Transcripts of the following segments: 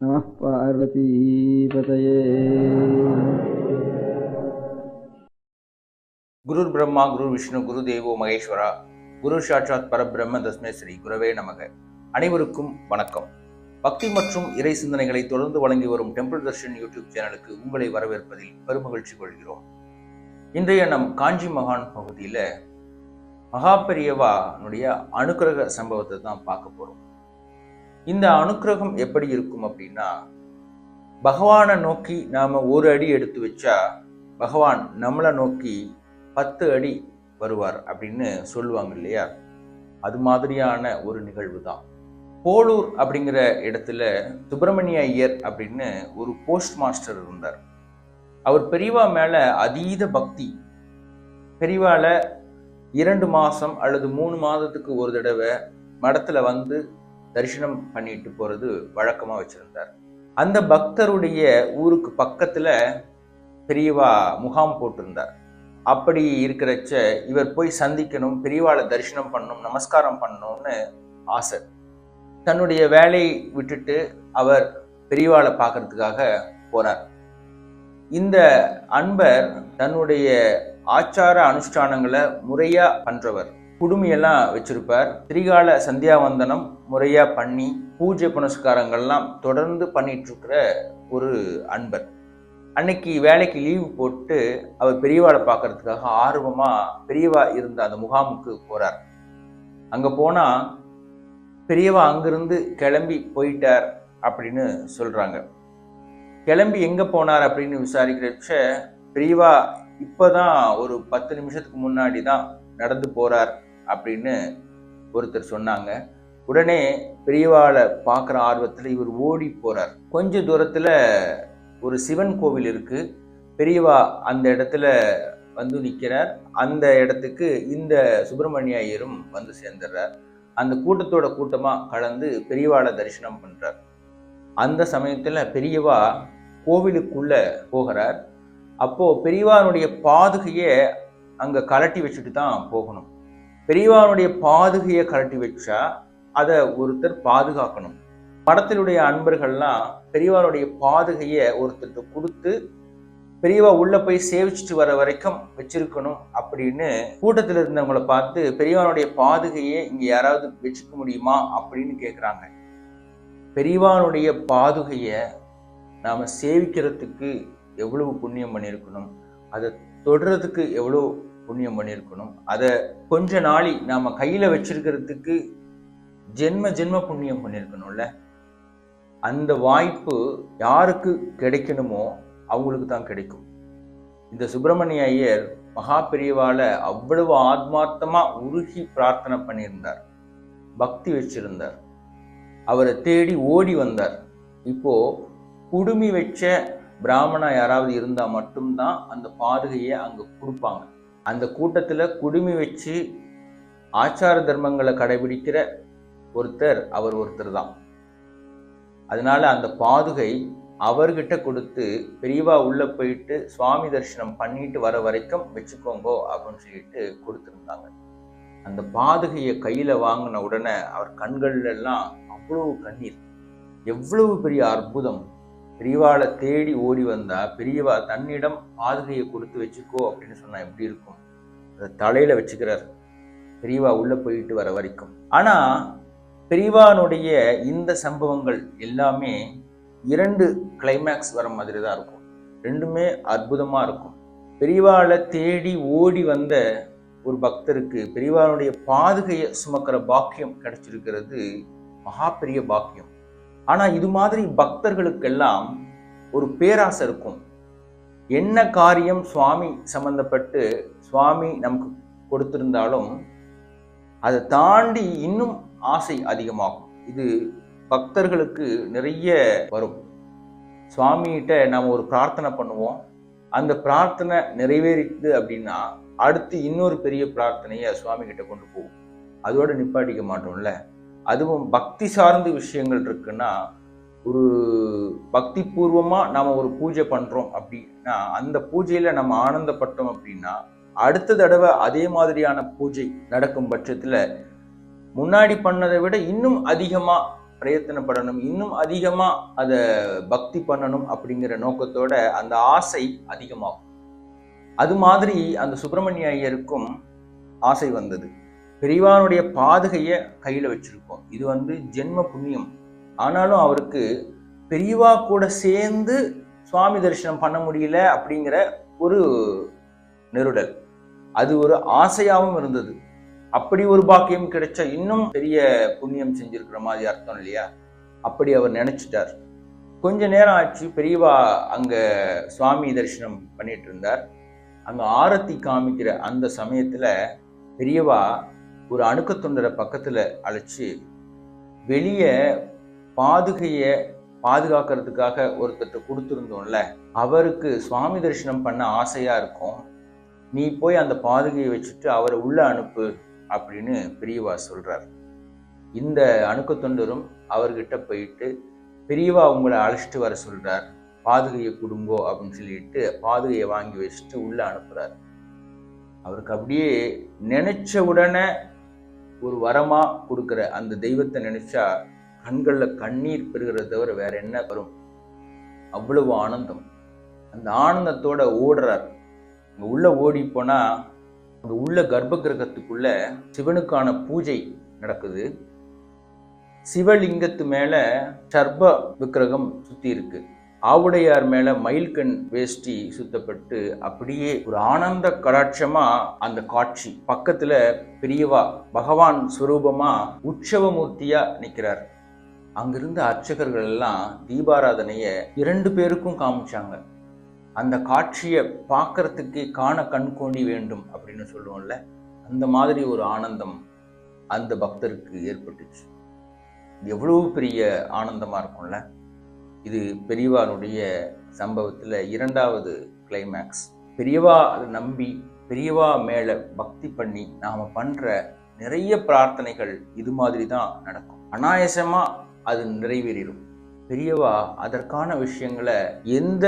நம பார்வதீபதயே குருர் பிரம்மா குரு விஷ்ணு குரு தேவோ மகேஸ்வரா குரு சாட்சாத் பரபிரம்ம தஸ்மே ஸ்ரீ குரவே நமக அனைவருக்கும் வணக்கம். பக்தி மற்றும் இறை சிந்தனைகளை தொடர்ந்து வழங்கி வரும் டெம்பிள் தர்ஷன் யூடியூப் சேனலுக்கு உங்களை வரவேற்பதில் பெருமகிழ்ச்சி கொள்கிறோம். இன்றைய நம் காஞ்சி மகான் பகுதியில் மகாபெரியவானுடைய அனுக்கிரக சம்பவத்தை தான் பார்க்க போறோம். இந்த அனுக்கிரகம் எப்படி இருக்கும் அப்படின்னா பகவானை நோக்கி நாம் ஒரு அடி எடுத்து வச்சா பகவான் நம்மளை நோக்கி பத்து அடி வருவார் அப்படின்னு சொல்லுவாங்க இல்லையா? அது மாதிரியான ஒரு நிகழ்வு தான். போலூர் அப்படிங்கிற இடத்துல சுப்பிரமணிய ஐயர் அப்படின்னு ஒரு போஸ்ட் மாஸ்டர் இருந்தார். அவர் பெரியவா மேலே அதீத பக்தி. பெரியவால இரண்டு மாதம் அல்லது மூணு மாதத்துக்கு ஒரு தடவை மடத்தில் வந்து தரிசனம் பண்ணிட்டு போகிறது வழக்கமாக வச்சுருந்தார். அந்த பக்தருடைய ஊருக்கு பக்கத்தில் பெரியவா முகாம் போட்டிருந்தார். அப்படி இருக்கிறச்ச இவர் போய் சந்திக்கணும் பெரியவாளை தரிசனம் பண்ணணும் நமஸ்காரம் பண்ணணும்னு ஆசை. தன்னுடைய வேலையை விட்டுட்டு அவர் பெரியவாளை பார்க்கறதுக்காக போனார் இந்த அன்பர் தன்னுடைய ஆச்சார அனுஷ்டானங்களை முறையாக பண்ணுறவர் குடுமையெல்லாம் வச்சிருப்பார். திரிகால சந்தியாவந்தனம் முறையா பண்ணி பூஜை புனஸ்காரங்கள்லாம் தொடர்ந்து பண்ணிட்டு இருக்கிற ஒரு அன்பர். அன்னைக்கு வேலைக்கு லீவு போட்டு அவர் பெரியவாளை பார்க்கறதுக்காக ஆர்வமா பெரியவா இருந்த அந்த முகாமுக்கு போறார். அங்க போனா பெரியவா அங்கிருந்து கிளம்பி போயிட்டார் அப்படின்னு சொல்றாங்க. கிளம்பி எங்க போனார் அப்படின்னு விசாரிக்கிறச்ச பெரியவா இப்பதான் ஒரு பத்து நிமிஷத்துக்கு முன்னாடி தான் நடந்து போறார். அப்படின்னு ஒருத்தர் சொன்னாங்க. உடனே பெரியவாளை பார்க்குற ஆர்வத்தில் இவர் ஓடி போகிறார் கொஞ்ச தூரத்தில் ஒரு சிவன் கோவில் இருக்குது பெரியவா அந்த இடத்துல வந்து நிற்கிறார் அந்த இடத்துக்கு இந்த சுப்பிரமணிய ஐயரும் வந்து சேர்ந்துடுறார். அந்த கூட்டத்தோட கூட்டமாக கலந்து பெரியவாளை தரிசனம் பண்ணுறார் அந்த சமயத்தில் பெரியவா கோவிலுக்குள்ளே போகிறார். அப்போது பெரியவானுடைய பாதுகையை அங்கே கலட்டி வச்சுட்டு தான் போகணும். பெரியவானுடைய பாதுகையை கரட்டி வச்சா அதை ஒருத்தர் பாதுகாக்கணும். படத்தினுடைய அன்பர்கள்லாம் பெரியவானுடைய பாதுகையை ஒருத்தருக்கு கொடுத்து பெரியவா உள்ள போய் சேவிச்சுட்டு வர வரைக்கும் வச்சிருக்கணும் அப்படின்னு கூட்டத்தில் இருந்தவங்களை பார்த்து பெரியவானுடைய பாதுகையை இங்க யாராவது வச்சுக்க முடியுமா அப்படின்னு கேட்குறாங்க பெரியவானுடைய பாதுகையை நாம சேவிக்கிறதுக்கு எவ்வளவு புண்ணியம் பண்ணியிருக்கணும் அதை தொடுறதுக்கு எவ்வளோ புண்ணியம் பண்ணியிருக்கணும். அதை கொஞ்ச நாளி நாம கையில் வச்சிருக்கிறதுக்கு ஜென்ம ஜென்ம புண்ணியம் பண்ணியிருக்கணும்ல. அந்த வாய்ப்பு யாருக்கு கிடைக்கணுமோ அவங்களுக்கு தான் கிடைக்கும். இந்த சுப்பிரமணிய ஐயர் மகா பெரியவால அவ்வளவு ஆத்மார்த்தமாக உருகி பிரார்த்தனை பண்ணியிருந்தார். பக்தி வச்சிருந்தார். அவரை தேடி ஓடி வந்தார். இப்போ குடுமி வச்ச பிராமணா யாராவது இருந்தால் மட்டும்தான் அந்த பாதுகையை அங்கே கொடுப்பாங்க. அந்த கூட்டத்தில் குடுமி வச்சு ஆச்சார தர்மங்களை கடைபிடிக்கிற ஒருத்தர் அவர் ஒருத்தர் தான் அதனால அந்த பாதுகை அவர்கிட்ட கொடுத்து பெரியவா உள்ளே போயிட்டு சுவாமி தரிசனம் பண்ணிட்டு வர வரைக்கும் வச்சுக்கோங்கோ அப்படின்னு சொல்லிட்டு கொடுத்துருந்தாங்க. அந்த பாதுகையை கையில் வாங்கின உடனே அவர் கண்கள்லாம் அவ்வளவு கண்ணீர் எவ்வளவு பெரிய அற்புதம். பெரியவாளை தேடி ஓடி வந்தா பெரியவா தன்னிடம் பாதுகையை கொடுத்து வச்சுக்கோ அப்படின்னு சொன்னா எப்படி இருக்கும்? அதை தலையில வச்சுக்கிறார். பெரியவா உள்ள போயிட்டு வர வரைக்கும். ஆனா பெரியவானுடைய இந்த சம்பவங்கள் எல்லாமே இரண்டு கிளைமேக்ஸ் வர மாதிரி தான் இருக்கும். ரெண்டுமே அற்புதமா இருக்கும். பெரியவாளை தேடி ஓடி வந்த ஒரு பக்தருக்கு பெரியவாளுடைய பாதுகையை சுமக்கிற பாக்கியம் கிடைச்சிருக்கிறது மகா பெரிய பாக்கியம். ஆனால் இது மாதிரி பக்தர்களுக்கெல்லாம் ஒரு பேராசை இருக்கும். என்ன காரியம் சுவாமி சம்பந்தப்பட்டு சுவாமி நமக்கு கொடுத்திருந்தாலும் அதை தாண்டி இன்னும் ஆசை அதிகமாகும். இது பக்தர்களுக்கு நிறைய வரும். சுவாமிகிட்ட நாம் ஒரு பிரார்த்தனை பண்ணுவோம். அந்த பிரார்த்தனை நிறைவேறிது அப்படின்னா அடுத்து இன்னொரு பெரிய பிரார்த்தனையை சுவாமி கிட்ட கொண்டு போவோம். அதோட நிப்பாட்டிக்க மாட்டோம்ல? அதுவும் பக்தி சார்ந்த விஷயங்கள் இருக்குன்னா ஒரு பக்தி பூர்வமாக நாம் ஒரு பூஜை பண்ணுறோம் அப்படின்னா அந்த பூஜையில் நம்ம ஆனந்தப்பட்டோம் அப்படின்னா அடுத்த தடவை அதே மாதிரியான பூஜை நடக்கும் பட்சத்தில் முன்னாடி பண்ணதை விட இன்னும் அதிகமாக பிரயத்தனப்படணும் இன்னும் அதிகமாக அதை பக்தி பண்ணணும் அப்படிங்கிற நோக்கத்தோட அந்த ஆசை அதிகமாகும். அது மாதிரி அந்த சுப்பிரமணிய ஐயருக்கும் ஆசை வந்தது. பெரியவானுடைய பாதுகையை கையில் வச்சுருக்கோம். இது வந்து ஜென்ம புண்ணியம். ஆனாலும் அவருக்கு பெரியவா கூட சேர்ந்து சுவாமி தரிசனம் பண்ண முடியல அப்படிங்கிற ஒரு நெருடல். அது ஒரு ஆசையாகவும் இருந்தது. அப்படி ஒரு பாக்கியம் கிடைச்சா இன்னும் பெரிய புண்ணியம் செஞ்சிருக்கிற மாதிரி அர்த்தம் இல்லையா? அப்படி அவர் நினைச்சிட்டார். கொஞ்ச நேரம் ஆச்சு பெரியவா அங்க சுவாமி தரிசனம் பண்ணிட்டு இருந்தார். அங்க ஆரத்தி காமிக்கிற அந்த சமயத்துல பெரியவா ஒரு அணுக்க தொண்டரை பக்கத்தில் அழைச்சி வெளியே பாதுகையை பாதுகாக்கிறதுக்காக ஒருத்தர்கிட்ட கொடுத்துருந்தோம்ல அவருக்கு சுவாமி தரிசனம் பண்ண ஆசையாக இருக்கும். நீ போய் அந்த பாதுகையை வச்சுட்டு அவரை உள்ள அனுப்பு அப்படின்னு பெரியவா சொல்கிறார் இந்த அணுக்க தொண்டரும் அவர்கிட்ட போயிட்டு பெரியவா உங்களை அழைச்சிட்டு வர சொல்கிறார் பாதுகையை கொடுங்கோ அப்படின்னு சொல்லிட்டு பாதுகையை வாங்கி வச்சுட்டு உள்ளே அனுப்புகிறார் அவருக்கு அப்படியே நினைச்ச உடனே ஒரு வரமா கொடுக்குற அந்த தெய்வத்தை நினைச்சா கண்களில் கண்ணீர் பெறுகிறத தவிர வேற என்ன வரும்? அவ்வளவு ஆனந்தம். அந்த ஆனந்தத்தோட ஓடுறார். அங்கே உள்ள ஓடி போனா அங்கே உள்ள கர்ப்ப கிரகத்துக்குள்ள சிவனுக்கான பூஜை நடக்குது. சிவலிங்கத்து மேலே சர்ப விக்கிரகம் சுற்றி இருக்குது ஆவுடையார் மேல மயில்கண் வேஷ்டி சுத்தப்பட்டு அப்படியே ஒரு ஆனந்த கடாட்சமா அந்த காட்சி. பக்கத்துல பெரியவா பகவான் சுரூபமா உற்சவமூர்த்தியா நிற்கிறார் அங்கிருந்த அர்ச்சகர்கள் எல்லாம் தீபாராதனைய இரண்டு பேருக்கும் காமிச்சாங்க. அந்த காட்சியை பார்க்கறதுக்கே காண கண் கோண்டி வேண்டும் அப்படின்னு சொல்லுவோம்ல அந்த மாதிரி ஒரு ஆனந்தம் அந்த பக்தருக்கு ஏற்பட்டுச்சு. எவ்வளோ எவ்வளவு பெரிய ஆனந்தமா இருக்கும்ல. இது பெரியவானுடைய சம்பவத்தில் இரண்டாவது கிளைமேக்ஸ் பெரியவா அதை நம்பி பெரியவா மேலே பக்தி பண்ணி நாம பண்ணுற நிறைய பிரார்த்தனைகள் இது மாதிரி தான் நடக்கும். அனாயசமாக அது நிறைவேறிடும் பெரியவா அதற்கான விஷயங்களை எந்த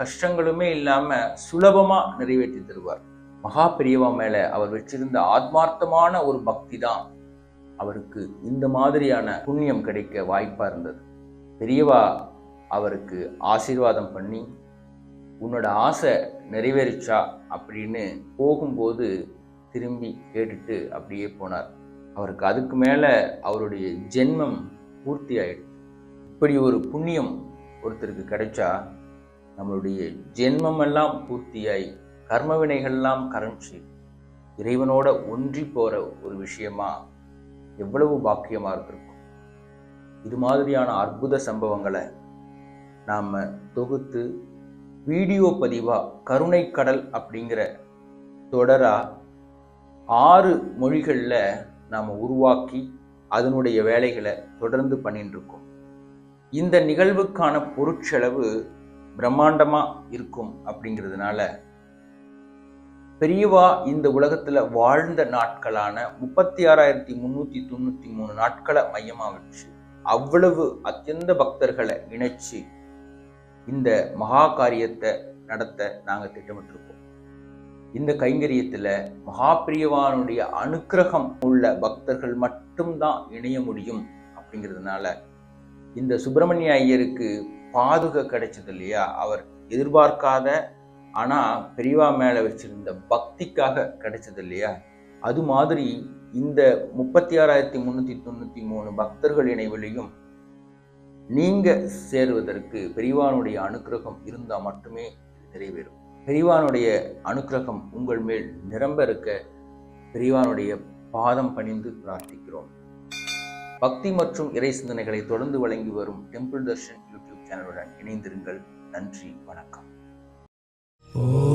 கஷ்டங்களுமே இல்லாம சுலபமாக நிறைவேற்றி தருவார். மகா பெரியவா மேலே அவர் வச்சிருந்த ஆத்மார்த்தமான ஒரு பக்தி தான் அவருக்கு இந்த மாதிரியான புண்ணியம் கிடைக்க வாய்ப்பாக இருந்தது. பெரியவா அவருக்கு ஆசீர்வாதம் பண்ணி உன்னோட ஆசை நிறைவேறிச்சா? அப்படின்னு போகும்போது திரும்பி கேட்டுட்டு அப்படியே போனார். அவருக்கு அதுக்கு மேலே அவருடைய ஜென்மம் பூர்த்தி ஆயிடுச்சு. இப்படி ஒரு புண்ணியம் ஒருத்தருக்கு கிடைச்சா நம்மளுடைய ஜென்மமெல்லாம் பூர்த்தியாய் கர்ம வினைகள்லாம் கரைஞ்சி இறைவனோட ஒன்றி போகிற ஒரு விஷயமா எவ்வளவு பாக்கியமாக இருந்திருக்கும்? இது மாதிரியான அற்புத சம்பவங்களை நாம் தொகுத்து வீடியோ பதிவாக கருணை கடல் அப்படிங்கிற தொடராக ஆறு மொழிகளில் நாம் உருவாக்கி அதனுடைய வேலைகளை தொடர்ந்து பண்ணிட்டுருக்கோம் இந்த நிகழ்வுக்கான பொருட்செலவு பிரம்மாண்டமாக இருக்கும் அப்படிங்கிறதுனால பெரியவா இந்த உலகத்தில் வாழ்ந்த நாட்களான முப்பத்தி ஆறாயிரத்தி முந்நூற்றி தொண்ணூற்றி மூணு நாட்களை மையமாக வச்சு அவ்வளவு அத்தியந்த பக்தர்களை இணைச்சு இந்த மகா காரியத்தை நடத்த நாங்கள் திட்டமிட்டிருக்கோம். இந்த கைங்கரியத்துல மகாபிரியவானுடைய அனுக்கிரகம் உள்ள பக்தர்கள் மட்டும்தான் இணைய முடியும் அப்படிங்கிறதுனால இந்த சுப்பிரமணிய ஐயருக்கு பாதுகை கிடைச்சது இல்லையா? அவர் எதிர்பார்க்காத ஆனால் பெரியவா மேல வச்சிருந்த பக்திக்காக கிடைச்சது இல்லையா? அது மாதிரி இந்த முப்பத்தி ஆறாயிரத்தி முன்னூத்தி தொண்ணூத்தி மூணு பக்தர்கள் இணைவிலையும் நீங்க சேருவதற்கு பெரியவானுடைய அனுக்கிரகம் இருந்தா மட்டுமே நிறைவேறும். பெரியவானுடைய அனுக்கிரகம் உங்கள் மேல் நிரம்ப இருக்க பெரியவானுடைய பாதம் பணிந்து பிரார்த்திக்கிறோம். பக்தி மற்றும் இறை சிந்தனைகளை தொடர்ந்து வழங்கி வரும் டெம்பிள் தர்ஷன் யூடியூப் சேனலுடன் இணைந்திருங்கள். நன்றி வணக்கம். ஓ